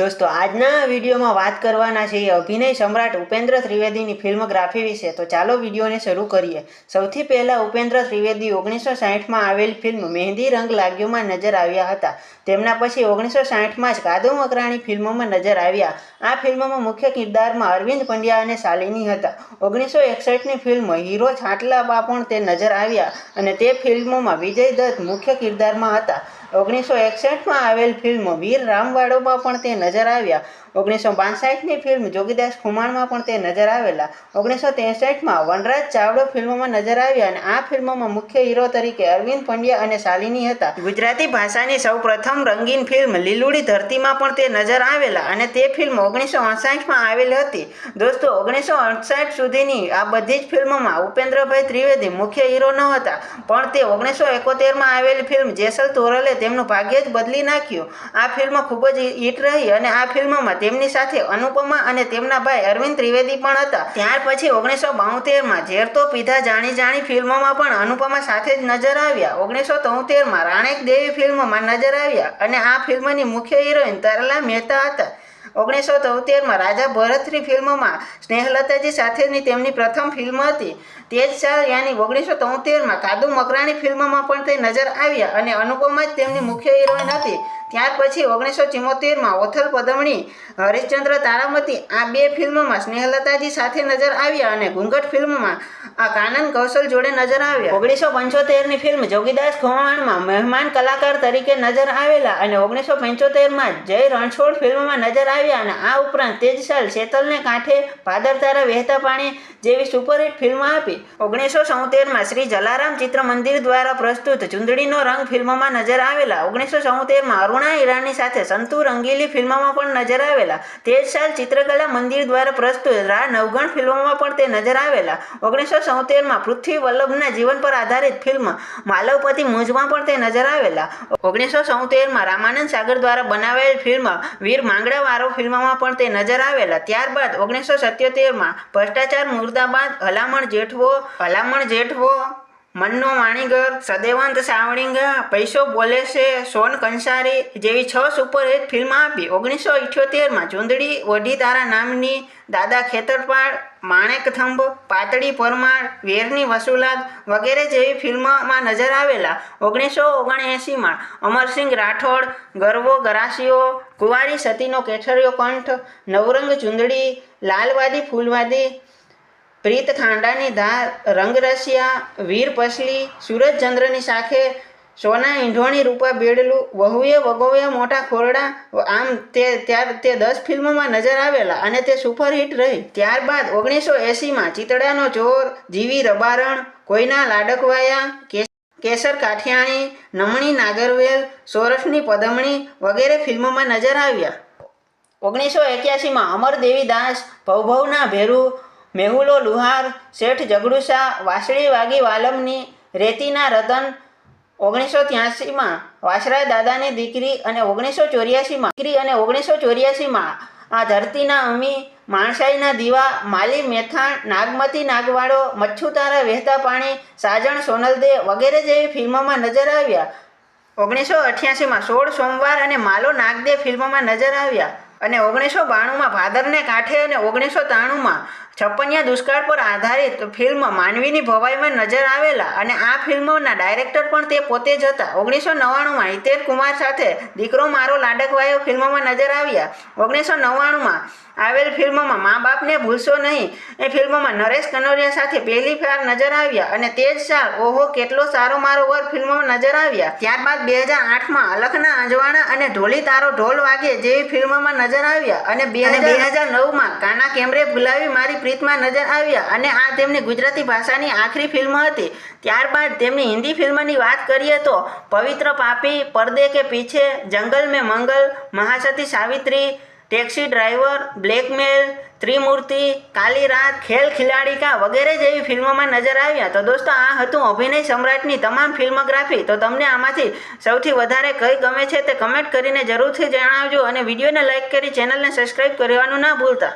દોસ્તો, આજના વિડીયોમાં વાત કરવાના છે અભિનય સમ્રાટ ઉપેન્દ્ર ત્રિવેદીની ફિલ્મોગ્રાફી વિશે. તો ચાલો વિડીયોને શરૂ કરીએ. સૌથી પહેલાં ઉપેન્દ્ર ત્રિવેદી ઓગણીસો સાહીઠમાં આવેલ ફિલ્મ મહેંદી રંગ લાગ્યોમાં નજર આવ્યા હતા. તેમના પછી ઓગણીસો સાહીઠમાં જ કાદવ મકરાણી ફિલ્મોમાં નજર આવ્યા. આ ફિલ્મોમાં મુખ્ય કિરદારમાં અરવિંદ પંડ્યા અને શાલિની હતા. ઓગણીસો એકસઠની ફિલ્મ હીરો છાટલાબા પણ તે નજર આવ્યા અને તે ફિલ્મોમાં વિજય દત્ત મુખ્ય કિરદારમાં હતા. ઓગણીસો એકસઠમાં આવેલ ફિલ્મ વીર રામવાડોમાં પણ તે નજર આવ્યા. ઓગણીસો બાસઠની ફિલ્મ જોગીદાસ ખુમાણમાં પણ તે નજર આવેલા. ઓગણીસો ત્રેસઠમાં વનરાજ ચાવડો ફિલ્મમાં નજર આવ્યા અને આ ફિલ્મોમાં મુખ્ય હીરો તરીકે અરવિંદ પંડ્યા અને શાલિની હતા. ગુજરાતી ભાષાની સૌ પ્રથમ રંગીન ફિલ્મ લીલુડી ધરતીમાં પણ તે નજર આવેલા અને તે ફિલ્મ ઓગણીસો અડસાઠમાં આવેલી હતી. દોસ્તો, ઓગણીસો અડસાઠ સુધીની આ બધી જ ફિલ્મોમાં ઉપેન્દ્રભાઈ ત્રિવેદી મુખ્ય હીરો ન હતા. પણ તે ઓગણીસો એકોતેરમાં આવેલી ફિલ્મ જેસલ તોરલે તેમનું ભાગ્ય જ બદલી નાખ્યું. આ ફિલ્મ ખૂબ જ હિટ રહી અને આ ફિલ્મમાં તેમની સાથે અનુપમા અને તેમના ભાઈ અરવિંદ ત્રિવેદી પણ હતા. ત્યાર પછી ઓગણીસો બાઉતેરમાં ઝેર તો પીધા જાણી જાણી ફિલ્મોમાં પણ અનુપમા સાથે જ નજર આવ્યા. ઓગણીસો તોતેરમાં રાણેક દેવી ફિલ્મમાં નજર આવ્યા અને આ ફિલ્મની મુખ્ય હિરોઈન તરલા મહેતા હતા. ઓગણીસો તોતેરમાં રાજા ભરતની ફિલ્મમાં સ્નેહલતાજી સાથેની તેમની પ્રથમ ફિલ્મ હતી. તે જ સાલ યાની ઓગણીસો તોતેરમાં કાદુ મકરાણી ફિલ્મમાં પણ તે નજર આવ્યા અને અનુપમા જ તેમની મુખ્ય હિરોઈન હતી. ત્યાર પછી ઓગણીસો ચુમ્મોતેરમાં ઓથલ પદમણી, હરિશ્ચંદ્ર તારામતી આ બે ફિલ્મોમાં સ્નેહલતાજી સાથે નજર આવ્યા અને ઘૂંઘટ ફિલ્મમાં આ કાનન કૌશલ જોડે નજર આવ્યા. ઓગણીસો પંચોતેરની ફિલ્મ જોગીદાસ ખોવાણમાં મહેમાન કલાકાર તરીકે નજર આવેલા અને ઓગણીસો પંચોતેરમાં જય રણછોડ ફિલ્મમાં નજર આવ્યા અને આ ઉપરાંત તે જ સાલ શેતલને કાંઠે ભાદરતારા વહેતા પાણી જેવી સુપરહિટ ફિલ્મ આપી. ઓગણીસો સૌતેરમાં શ્રી જલારામ ચિત્ર મંદિર દ્વારા પ્રસ્તુત ચુંદડીનો રંગ ફિલ્મમાં નજર આવેલા. ઓગણીસો ચૌતેરમાં અરુણા ઈરાની સાથે સંતુ રંગીલી ફિલ્મમાં પણ નજર આવેલા. તે સાલ ચિત્રકલા મંદિર દ્વારા પ્રસ્તુત રા નવગણ ફિલ્મોમાં પણ તે નજર આવેલા. ઓગણીસો સોતેરમાં પૃથ્વી વલ્લભના જીવન પર આધારિત ફિલ્મ માલવપતિ મુંજમાં પણ તે નજર આવેલા. ઓગણીસો સોતેરમાં રામાનંદ સાગર દ્વારા બનાવેલ ફિલ્મ વીર માંગડા વારો ફિલ્મમાં પણ તે નજર આવેલા. ત્યારબાદ ઓગણીસો સત્યોતેરમાં ભ્રષ્ટાચાર મુર્દાબાદ, હલામણ જેઠવો હલામણ જેઠવો મન્નો વાણીગર, સદેવંત સાવળીંગા પૈસો બોલે છે, સોન કંસારી જેવી છ સુપરહિટ ફિલ્મ આપી. ઓગણીસો ઇઠ્યોતેરમાં ચૂંદડી ઓઢી તારા નામની દાદા ખેતરપાળ, માણેક થંભ, પાતળી પરમાળ વેરની વસુલાત વગેરે જેવી ફિલ્મોમાં નજર આવેલા. ઓગણીસો ઓગણએંસીમાં અમરસિંહ રાઠોડ, ગરવો ગરાસીઓ કુંવારી સતીનો કેઠરિયો કંઠ, નવરંગ ચૂંદડી, લાલવાદી ફૂલવાદી પ્રીત ખાંડાની ધાર રંગરસિયા, વીર પસલી, સૂરજચંદ્રની શાખે સોના ઈંઢોણી રૂપા બેડલું, વહુએ વગોએ મોટા ખોરડા, આમ તે, ત્યાર, તે દસ ફિલ્મોમાં નજર આવેલા અને તે સુપરહિટ રહી. ત્યારબાદ ઓગણીસો એંસીમાં ચિતડાનો ચોર, જીવી રબારણ, કોઈના લાડકવાયા કેસર કાઠિયાણી, નમણી નાગરવેલ, સોરઠની પદમણી વગેરે ફિલ્મોમાં નજર આવ્યા. ઓગણીસો એક્યાસીમાં અમર દેવીદાસ ભવભવના ભેરુ મેહુલો લુહાર, શેઠ જગડુસા વાસળી વાગી વાલમની, રેતીના રતન ઓગણીસો ત્યાસીમાં વાસરા દાદાની દીકરી અને ઓગણીસો ચોર્યાસીમાં દીકરી અને ઓગણીસો ચોર્યાસીમાં આ ધરતીના અમી, માણસાઈના દીવા, માલી મેથાણ, નાગમતી નાગવાડો મચ્છુતારા વહેતા પાણી, સાજણ સોનલદે વગેરે જેવી ફિલ્મોમાં નજર આવ્યા. ઓગણીસો અઠ્યાસીમાં સોળ સોમવાર અને માલો નાગદે ફિલ્મોમાં નજર આવ્યા. અને ઓગણીસો બાણુંમાં ભાદરને કાંઠે અને ઓગણીસો ત્રાણુંમાં છપ્પનિયા દુષ્કાળ પર આધારિત ફિલ્મ માનવીની ભવાઈમાં નજર આવેલા અને આ ફિલ્મોના ડાયરેક્ટર પણ તે પોતે જ હતા. ઓગણીસો નવ્વાણુંમાં હિતેર કુમાર સાથે દીકરો મારો લાડકવાયો ફિલ્મમાં નજર આવ્યા. ઓગણીસો નવ્વાણુંમાં આવેલ ફિલ્મોમાં મા બાપને ભૂલશો નહીં. એ ફિલ્મમાં નરેશ કનોરિયા સાથે પહેલી વાર નજર આવ્યા અને તે જ સાલ ઓહો કેટલો સારો મારો વર ફિલ્મમાં નજર આવ્યા. ત્યારબાદ બે હજાર આઠમાં અલખના અંજવાણા અને ઢોલી તારો ઢોલ વાગે જેવી ફિલ્મોમાં નજર આવ્યા. અને બે બે હજાર નવમાં કાના કેમરે ભૂલાવી મારી પ્રીતમાં નજર આવ્યા અને આ તેમની ગુજરાતી ભાષાની આખરી ફિલ્મ હતી. ત્યારબાદ તેમની હિન્દી ફિલ્મની વાત કરીએ તો પવિત્ર પાપી પરદે કે પીછે જંગલ મેં મંગલ Mahasati Savitri taxi driver, blackmail, Trimurti, Kali Raat, Khel ખિલાડીકા વગેરે જેવી ફિલ્મોમાં નજર આવ્યા. તો દોસ્તો, આ હતું અભિનય સમ્રાટની તમામ ફિલ્મોગ્રાફી. તો તમને આમાંથી સૌથી વધારે કઈ ગમે છે તે કમેન્ટ કરીને જરૂરથી જણાવજો અને વિડીયોને લાઇક કરી ચેનલને સબસ્ક્રાઈબ કરવાનું ના ભૂલતા.